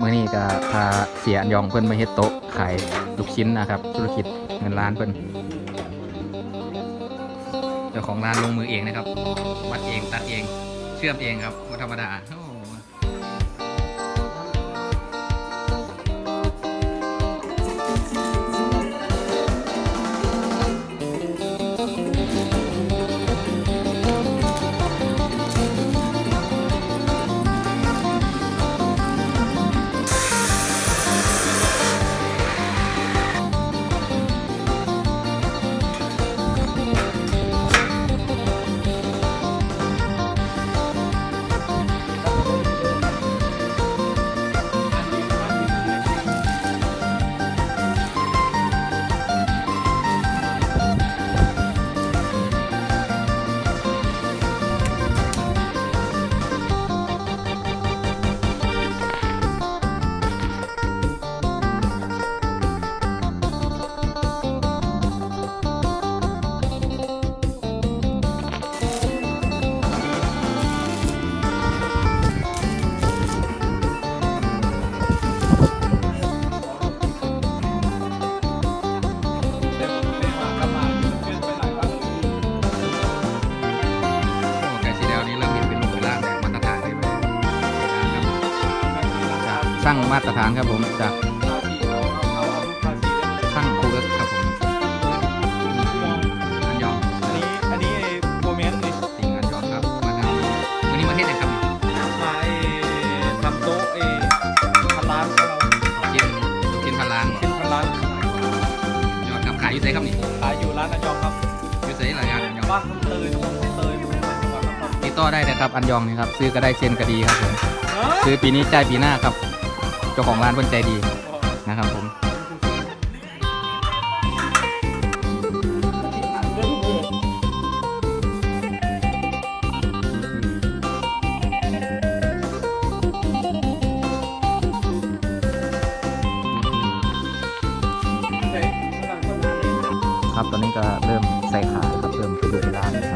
มื่อนี้ก็พาเสียอันยองเพิ่นมาเฮ็ดโต๊ะขายลูกชิ้นนะครับ ธุรกิจเงินล้านเพิ่นเจ้าของร้านลงมือเองนะครับ วัดเองตัดเอง เชื่อมเองครับไม่ธรรมดา มาตรฐานครับผมจากช่างครูเอิร์กครับผมอันยองอันนี้อันนี้ไอ้โมเมนต์นี่ติงอันยองครับมาทำวันนี้มาเทศไหนครับมาไอ้ทำโต๊ะไอ้พันล้านของเรากินกินพันล้านเหรอเป็นพันล้านยอดครับขายอยู่ไสครับนี่ขายอยู่ร้านอาจองครับอยู่ไสหลายงานอันยองบ้านเตยตำบลเตยจังหวัดนครปฐมติดต่อได้นะครับอันยองนี่ครับซื้อก็ได้เซ็นก็ดีครับผมซื้อปีนี้จ่ายปีหน้าครับ เจ้าของร้านเพิ่นใจดีนะครับผมครับตอนนี้ก็เริ่มใส่ขาครับเริ่มไปดูเวลานะครับ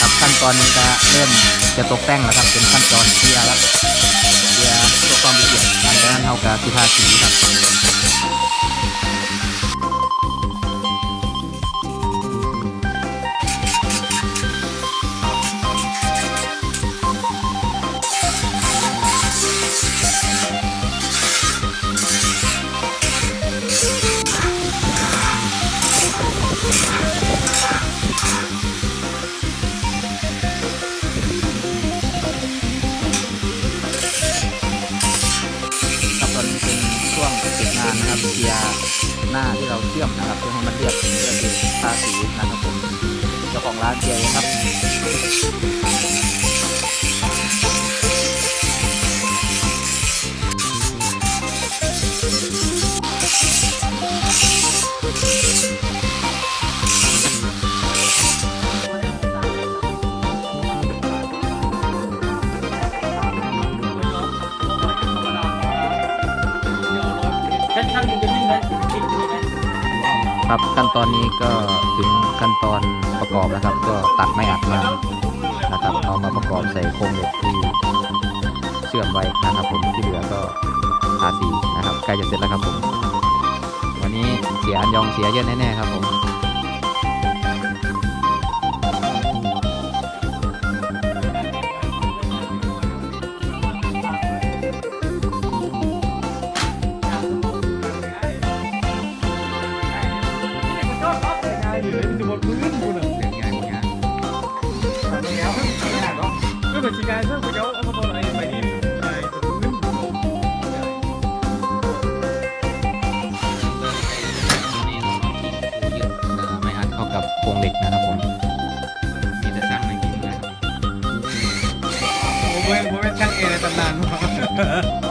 ครับขั้นตอนนี้ก็เริ่มจะตกแต่งแล้วครับเป็นขั้นตอนเทียร์ครับเทียร์ตัวความละเอียดหลังจารนั้นเท่ากับสิทาสีครับครับ หน้าที่เราเชื่อมนะครับเพื่อให้มันเรียบเพื่อที่ทาสีนะครับผมเจ้าของร้านเจียครับ ครับขั้นตอนนี้ก็ถึงขั้นตอนประกอบแล้วครับ ก็ตัดไม้อัดมานะครับเอามาประกอบใส่โครงเหล็กที่เชื่อมไว้นะครับผมที่เหลือก็ทาสีนะครับใกล้จะเสร็จแล้วครับผม วันนี้เสียอันยองเสียเยอะแน่ๆครับผม ด็กนะครับผมมีแต่สร้างในกินเลยผมเป็นผมเป็นช่างเอในตำนานมาวัน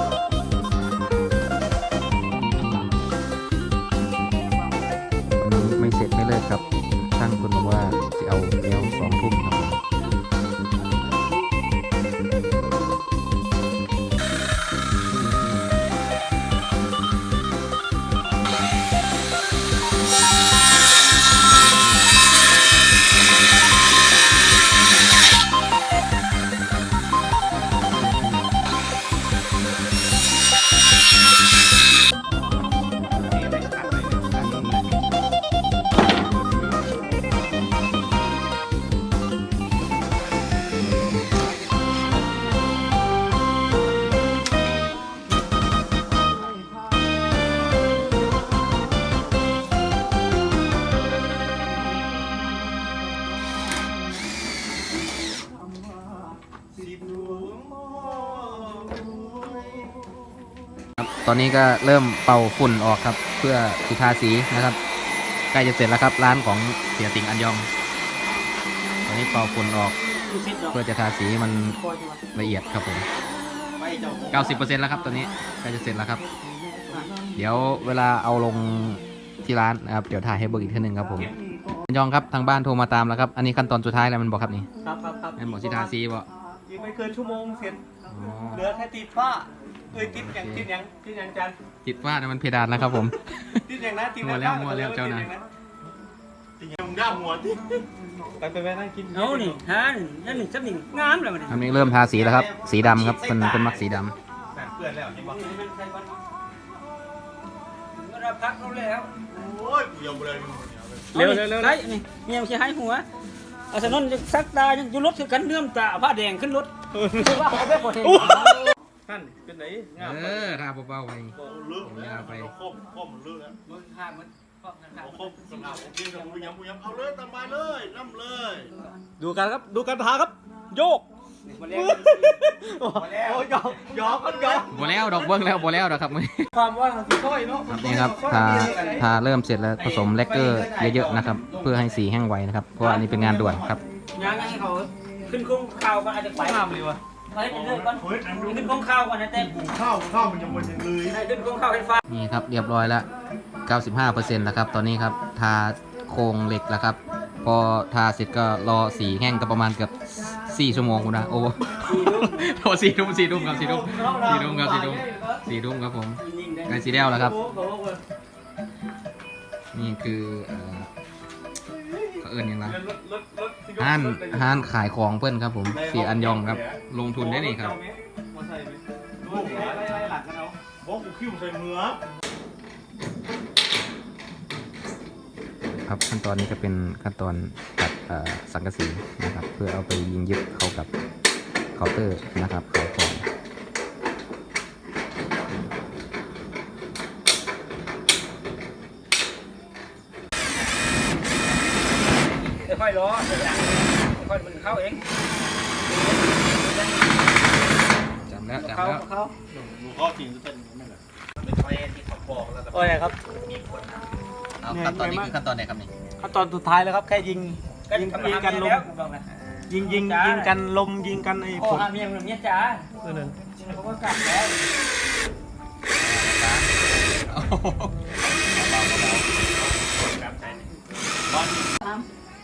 ตอนนี้ก็เริ่มเป่าฝุ่นออกครับ เพื่อสิทาสีนะครับใกล้จะเสร็จแล้วครับ ร้านของเสียติ่งอันยอง ตอนนี้เป่าฝุ่นออก เพื่อจะทาสีให้มันละเอียดครับผม90%แล้วครับตอนนี้ใกล้จะเสร็จแล้วครับ เดี๋ยวเวลาเอาลงที่ร้านนะครับเดี๋ยวถ่ายให้เบิกอีกทีหนึ่งครับผมอันยองครับทางบ้านโทรมาตามแล้วครับ อันนี้ขั้นตอนสุดท้ายแล้วมันบอกครับนี่ครับครับครับมันบอกสิทาสีบอกอีกไม่เกินชั่วโมงเสร็จอ๋อเหลือแค่ติดฝ้า เอ้ยติดอย่างติดอย่างติดอย่างจันติดว่านะมันเพดานนะครับผม ติดอย่างนะติดมัวแล้วมัวแล้วเจ้านายติดอย่างด้าหัวติดไปไปไปนั่งกินเอานี่ฮะนั่นนี่สักหนึ่งงามเลยมันอันนี้เริ่มทาสีแล้วครับ สีดำครับเป็นเป็นมักสีดำแปดเพื่อนแล้วเห็นบอกมันใครบ้างเราพักเราแล้วโอ้ยกูยังเลยเร็วเร็วเร็วไรนี่เมียมันจะให้หัวอาสนนซักตายังอยู่รถคือกันเนื่อมตาผ้าแดงขึ้นรถคือว่าเขาไม่ปลดเอง ท่านเป็นไหนงามเออทาเบาๆไปลึกยาวไปคมคมลึกแล้วมึงข้างมันข้างข้างคมสง่าผมกินกับกูยังกูยังเอาเลยตามไปเลยน้ำเลย ดูกันครับดูกันทาครับ โยกมาแล้วโอ้ยยอกยอกกันยอกบแล้วดอกเบิ้งแล้วบแล้วดอกครับความว่าคือค่อยเนาะครับนี่ครับทาทาเริ่มเสร็จแล้วผสมแลกเกอร์เยอะๆนะครับ เพื่อให้สีแห้งไวนะครับเพราะว่าอันนี้เป็นงานด่วนครับยังให้เขาขึ้นโค้งข่าวก่อนอาจจะไปงามเลยวะ ไปเรื่อยๆก่อนขึ้นโค้งข่าวก่อนนะเต้ข้าวข้าวมันยังมันยังเลยให้ขึ้นโค้งข่าวให้ฟ้านี่ครับเรียบร้อยแล้ว 95%แล้วครับ ตอนนี้ครับทาโครงเหล็กแล้วครับ พอทาเสร็จก็รอสีแห้งก็ประมาณเกือบ4ชั่วโมงคุณนะโอ้โหสี่ทุ่มสี่ทุ่มครับสี่ทุ่มสี่ทุ่มครับสี่ทุ่มสี่ทุ่มครับผมยิงได้ใกล้สีแล้วแล้วครับ นี่คือเอ่อเขาเอิญยังไงห้านห้านขายของเพื่อนครับผมเสียอันยองครับ ลงทุนได้นี่ครับมาใส่ไหมดูไล่ไล่หลังกันเอาบอกกูคิ้วใส่มือครับขั้นตอนนี้ก็เป็นขั้นตอนตัดเอ่อสังกะสีนะครับ เพื่อเอาไปยิงยึดเข้ากับเคาน์เตอร์นะครับ เขาของค่อยๆล้อค่อยๆมันเข้าเองจำแล้วจำเข้าแล้วเข้าดูข้อจริงจะเป็นยังไงล่ะเป็นไฟที่เขาบอกแล้วแต่โอ้ยครับเอาขั้นตอนนี้คือขั้นตอนไหนครับนี่ขั้นตอนสุดท้ายแล้วครับแค่ยิงยิงยิงกันลมบอกนะยิงยิงยิงกันลมยิงกันไอ้พ่อฝนหาเมียมันเมียจ๋าตัวหนึ่งเขาก็กลับแล้ว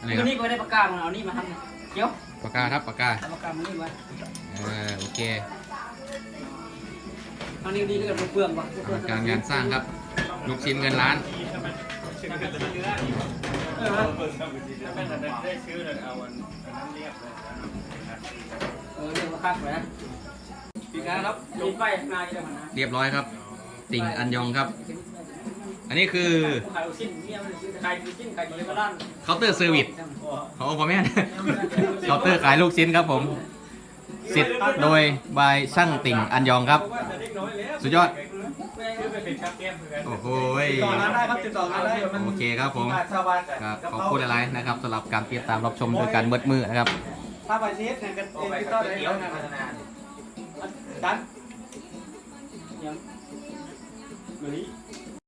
อะไรคคืรัอบนี่ก็ไม่ได้ประกาศมันเอานี่มาทำเกี่ยวปากกาครับปากกาเอาประกาศมันนี่มาเออโอเคเอานี่ดีก็เปลืองป่ะกรรมการงานสร้างครับลูกชิ้นเงินล้านเออได้ชื่อเลยเอาอันนั้นเรียบเลยเออเรื่องมาคักเลยนะปีกาครับยิงไฟนายได้มันนะเรียบร้อยครับ ติ่งอันยองครับ อันนี้คือขายลูกชิ้นเมียมันซื้อขายลูกชิ้นขายอยู่ในบ้านเคาน์เตอร์เซอร์วิสของพ่อแม่เคาน์เตอร์ขายลูกชิ้นครับผมสิทธิ์โดยบายช่างติ่งอันยองครับ สุดยอดโอ้โหยต่องานได้ครับติดต่องานได้โอเคครับผมชาวบ้านกันครับขอบคุณหลายๆนะครับสำหรับการติดตามรับชมโดยการเบิดมือนะครับถ้าไปเช็ดเนี่ยกันโอ้เองไปที่กัต้บนเลยเขียวนะพัฒนาดันยังเ